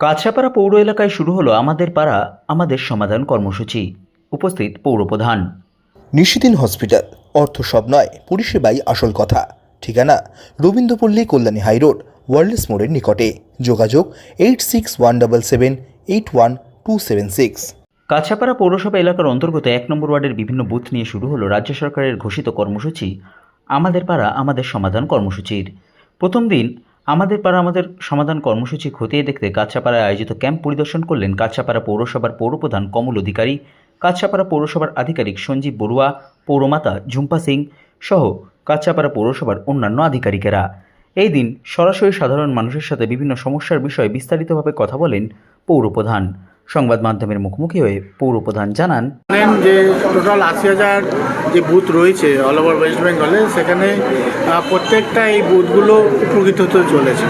কাছাপাড়া পৌর এলাকায় শুরু হলো আমাদের পাড়া আমাদের সমাধান কর্মসূচি। উপস্থিত পৌরপ্রধান নিশিদিন হসপিটাল অর্থ সব নয় পরিষেবাই আসল কথা। ঠিকানা রবীন্দ্রপল্লী কল্যাণী হাইরোড ওয়ার্ল্ডস মোড়ের নিকটে। যোগাযোগ eight six one double seven eight one two seven six. Kanchrapara পৌরসভা এলাকার অন্তর্গত এক নম্বর ওয়ার্ডের বিভিন্ন বুথ নিয়ে শুরু হলো রাজ্য সরকারের ঘোষিত কর্মসূচি আমাদের পাড়া আমাদের সমাধান কর্মসূচির। প্রথম দিন আমাদের পাড়া আমাদের সমাধান কর্মসূচি খতিয়ে দেখতে কাছাপাড়ায় আয়োজিত ক্যাম্প পরিদর্শন করলেন কাছাপাড়া পৌরসভার পৌরপ্রধান কমল অধিকারী, কাছাপাড়া পৌরসভার আধিকারিক সঞ্জীব বড়ুয়া, পৌরমাতা ঝুম্পা সিং সহ কাছাপাড়া পৌরসভার অন্যান্য আধিকারিকেরা। এই দিন সরাসরি সাধারণ মানুষের সাথে বিভিন্ন সমস্যার বিষয়ে বিস্তারিতভাবে কথা বলেন পৌরপ্রধান। সংবাদ মাধ্যমের মুখোমুখি হয়ে পৌরপ্রধান জানান যে টোটাল আশি হাজার যে বুথ রয়েছে অল ওভার ওয়েস্ট বেঙ্গলে সেখানে প্রত্যেকটা এই বুথগুলো উপকৃত হতে চলেছে।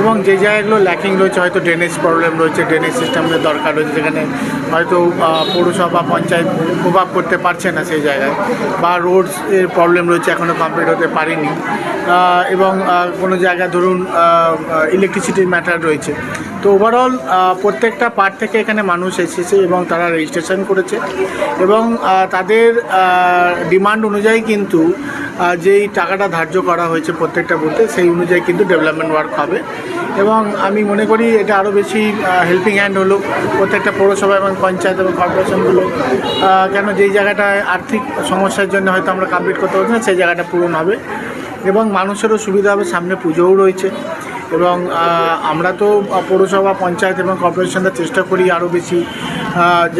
এবং যে জায়গাগুলো ল্যাকিং রয়েছে, হয়তো ড্রেনেজ প্রবলেম রয়েছে ড্রেনেজ সিস্টেমের দরকার রয়েছে, যেখানে হয়তো পৌরসভা, পঞ্চায়েত প্রভাব করতে পারছে না সেই জায়গায়, বা রোডস এর প্রবলেম রয়েছে এখনও কমপ্লিট হতে পারেনি। এবং কোনো জায়গায় ধরুন ইলেকট্রিসিটির ম্যাটার রয়েছে। তো ওভারঅল প্রত্যেকটা পার্ট থেকে এখানে মানুষ এসেছে এবং তারা রেজিস্ট্রেশন করেছে এবং তাদের ডিমান্ড অনুযায়ী কিন্তু যেই টাকাটা ধার্য করা হয়েছে প্রত্যেকটা বুথে সেই অনুযায়ী কিন্তু ডেভেলপমেন্ট ওয়ার্ক হবে। এবং আমি মনে করি এটা আরও বেশি হেল্পিং হ্যান্ড হলো প্রত্যেকটা পৌরসভা এবং পঞ্চায়েত এবং কর্পোরেশনগুলো কেন যেই জায়গাটায় আর্থিক সমস্যার জন্য হয়তো আমরা কমপ্লিট করতে পারছি না, সেই জায়গাটা পূরণ হবে। এবং মানুষেরও সুবিধা হবে, সামনে পুজোও রয়েছে। এবং আমরা তো পৌরসভা, পঞ্চায়েত এবং কর্পোরেশনরা চেষ্টা করি আরও বেশি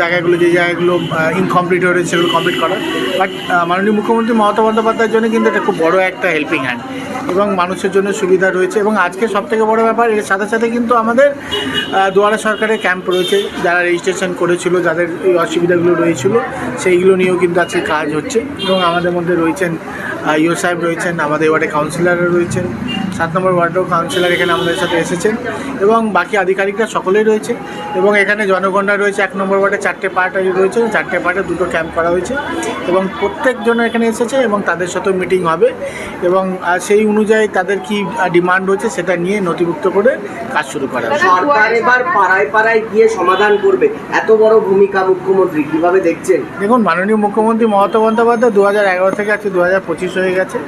জায়গাগুলো, যে জায়গাগুলো ইনকমপ্লিট হয়ে রয়েছে সেগুলো কমপ্লিট করার। বাট মাননীয় মুখ্যমন্ত্রী মমতা বন্দ্যোপাধ্যায়ের জন্য কিন্তু এটা খুব বড় একটা হেল্পিং হ্যান্ড এবং মানুষের জন্য সুবিধা রয়েছে এবং আজকে সবথেকে বড় ব্যাপার, এর সাথে সাথে কিন্তু আমাদের দুয়ারা সরকারের ক্যাম্প রয়েছে, যারা রেজিস্ট্রেশন করেছিল, যাদের এই অসুবিধাগুলো রয়েছিল, সেইগুলো নিয়েও কিন্তু আজকে কাজ হচ্ছে এবং আমাদের মধ্যে রয়েছেন ইও সাহেব রয়েছেন, আমাদের ওয়ার্ডে কাউন্সিলররা রয়েছেন সাত নম্বর ওয়ার্ডেও কাউন্সিলর এখানে আমাদের সাথে এসেছেন এবং বাকি আধিকারিকরা সকলেই রয়েছে এবং এখানে জনগণরা রয়েছে। এক নম্বর ওয়ার্ডে চারটে পার্ট রয়েছে চারটে পার্টে দুটো ক্যাম্প করা হয়েছে এবং প্রত্যেকজন এখানে এসেছে এবং তাদের সাথেও মিটিং হবে এবং সেই অনুযায়ী তাদের কি ডিমান্ড হচ্ছে সেটা নিয়ে নথিভুক্ত করে কাজ শুরু করা সরকার এবার পাড়ায় পাড়ায় গিয়ে সমাধান করবে। এত বড় ভূমিকা মুখ্যমন্ত্রী কীভাবে দেখছেন? দেখুন মাননীয় মুখ্যমন্ত্রী মমতা বন্দ্যোপাধ্যায় দু হাজার এগারো থেকে আজকে দু হাজার পঁচিশ হয়ে গেছে।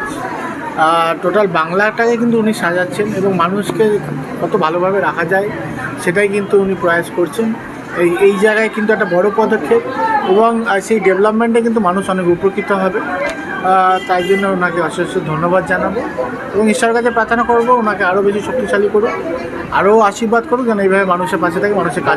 টোটাল বাংলাটাকে কিন্তু উনি সাজাচ্ছেন এবং মানুষকে কত ভালোভাবে রাখা যায়, সেটাই কিন্তু উনি প্রয়াস করছেন। এই এই জায়গায় কিন্তু একটা বড় পদক্ষেপ এবং সেই ডেভেলপমেন্টে কিন্তু মানুষ অনেক উপকৃত হবে। তাই জন্য ওনাকে অশেষ ধন্যবাদ জানাব এবং ঈশ্বরের কাছে প্রার্থনা করব ওনাকে আরও বেশি শক্তিশালী করুক আরও আশীর্বাদ করুক যেন এইভাবে মানুষের পাশে থাকে, মানুষের কাজ